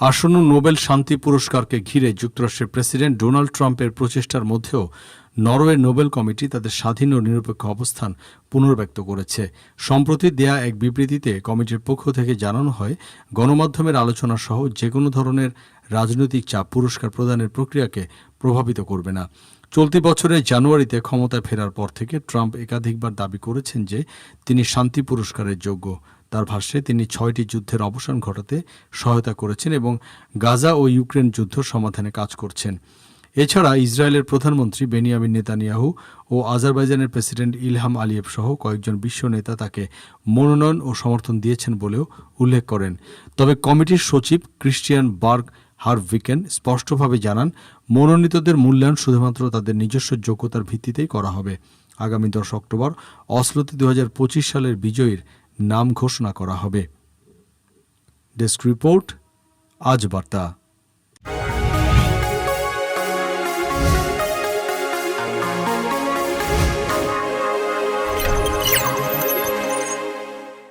আসন্ন নোবেল শান্তি পুরস্কারকে ঘিরে যুক্তরাষ্ট্রের প্রেসিডেন্ট ডোনাল্ড ট্রাম্পের প্রচেষ্টার মধ্যেও নরওয়ে নোবেল কমিটি তাদের স্বাধীন ও নিরপেক্ষ অবস্থান পুনর্ব্যক্ত করেছে। সম্প্রতি দেয়া এক বিবৃতিতে কমিটির পক্ষ থেকে জানানো হয়, গণমাধ্যমের আলোচনা সহ যে কোনো ধরনের রাজনৈতিক চাপ পুরস্কার প্রদানের প্রক্রিয়াকে প্রভাবিত করবে না। চলতি বছরের জানুয়ারিতে ক্ষমতায় ফেরার পর থেকে ট্রাম্প একাধিকবার দাবি করেছেন যে তিনি শান্তি পুরস্কারের যোগ্য। তার ভাষ্যে তিনি ছয়টি যুদ্ধের অবসান ঘটাতে সহায়তা করেছেন এবং গাজা ও ইউক্রেন যুদ্ধ সমাধানে কাজ করছেন। এছাড়া ইসরায়েলের প্রধানমন্ত্রী বেনিয়ামিন নেতানিয়াহু ও আজারবাইজানের প্রেসিডেন্ট ইলহাম আলিয়েভ সহ কয়েকজন বিশ্ব নেতা তাকে মনোনয়ন ও সমর্থন দিয়েছেন বলেও উল্লেখ করেন। তবে কমিটির সচিব ক্রিস্টিয়ান বার্গ হারভিকেন স্পষ্টভাবে জানান, মনোনীতদের মূল্যায়ন শুধুমাত্র তাদের নিজস্ব যোগ্যতার ভিত্তিতেই করা হবে। আগামী দশ অক্টোবর অসলোতে দু সালের বিজয়ীর নাম ঘোষণা করা হবে। ডেস্ক রিপোর্ট আজ বার্তা।